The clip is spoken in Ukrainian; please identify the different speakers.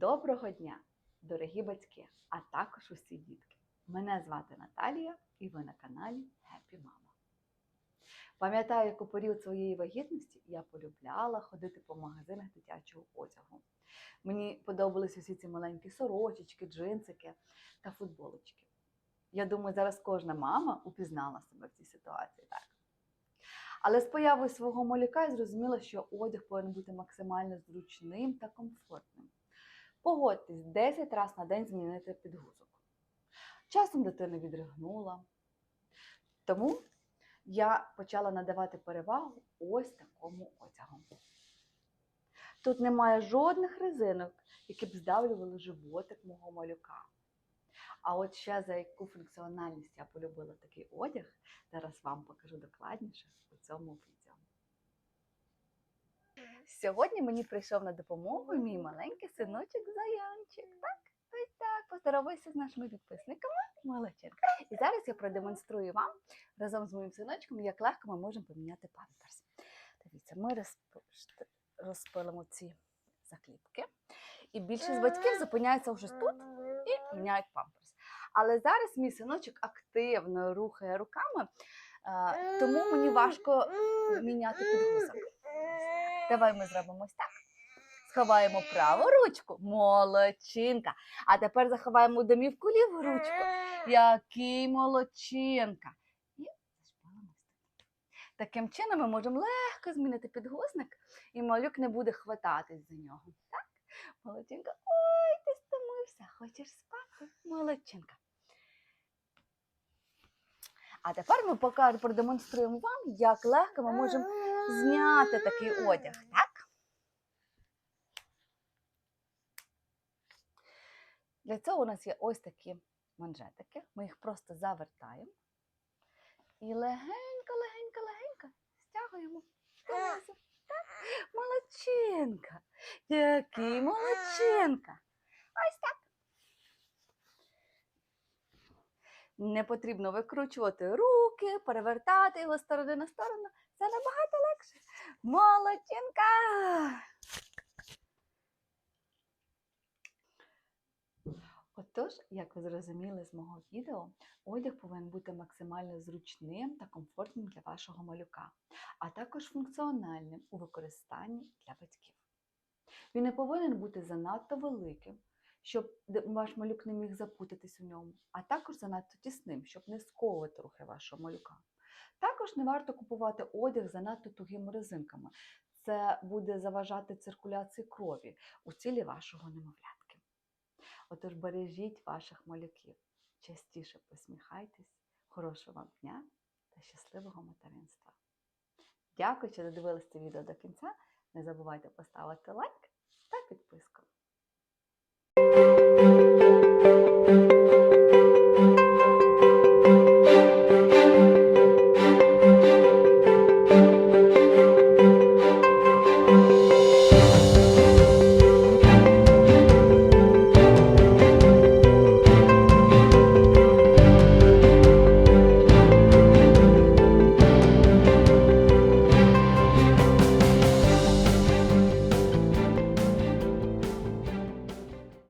Speaker 1: Доброго дня, дорогі батьки, а також усі дітки. Мене звати Наталія і ви на каналі Happy Mama. Пам'ятаю, як у період своєї вагітності я полюбляла ходити по магазинах дитячого одягу. Мені подобалися всі ці маленькі сорочечки, джинсики та футболочки. Я думаю, зараз кожна мама упізнала себе в цій ситуації, так? Але з появою свого малюка я зрозуміла, що одяг повинен бути максимально зручним та комфортним. Погодьтесь 10 разів на день змінити підгузок. Часом дитина відригнула. Тому я почала надавати перевагу ось такому одягу. Тут немає жодних резинок, які б здавлювали животик мого малюка. А от ще за яку функціональність я полюбила такий одяг, зараз вам покажу докладніше у цьому відео. Сьогодні мені прийшов на допомогу мій маленький синочок Заянчик. Так, ось так, поздоровайся з нашими підписниками. Молодчинка. І зараз я продемонструю вам разом з моїм синочком, як легко ми можемо поміняти памперс. Дивіться, ми розп- розпилимо ці закліпки. І більшість батьків зупиняються вже тут і міняють памперс. Але зараз мій синочок активно рухає руками, е, тому мені важко міняти підгузок. Давай ми зробимо так. Сховаємо праву ручку. Молодчинка. А тепер заховаємо домівку ліву ручку. Який молодчинка. І. Таким чином ми можемо легко змінити підгузник, і малюк не буде хвататись за нього. Так? Молодчинка. Ой, ти стомився. Хочеш спати? Молодчинка. А тепер ми покажемо, продемонструємо вам, як легко ми можемо зняти такий одяг, так? Для цього у нас є ось такі манжетики. Ми їх просто завертаємо і легенько, легенько, легенько стягуємо. Так? Молодчинка! Який молодчинка! Ось так. Не потрібно викручувати руки, перевертати його з сторони на сторону. Це набагато легше. Молодчинка! Отож, як ви зрозуміли з мого відео, одяг повинен бути максимально зручним та комфортним для вашого малюка, а також функціональним у використанні для батьків. Він не повинен бути занадто великим, щоб ваш малюк не міг запутатись у ньому, а також занадто тісним, щоб не сковувати рухи вашого малюка. Також не варто купувати одяг занадто тугими резинками. Це буде заважати циркуляції крові у тілі вашого немовлятки. Отож бережіть ваших малюків, частіше посміхайтесь, хорошого вам дня та щасливого материнства. Дякую, що додивилися це відео до кінця. Не забувайте поставити лайк та підписку. Thank you.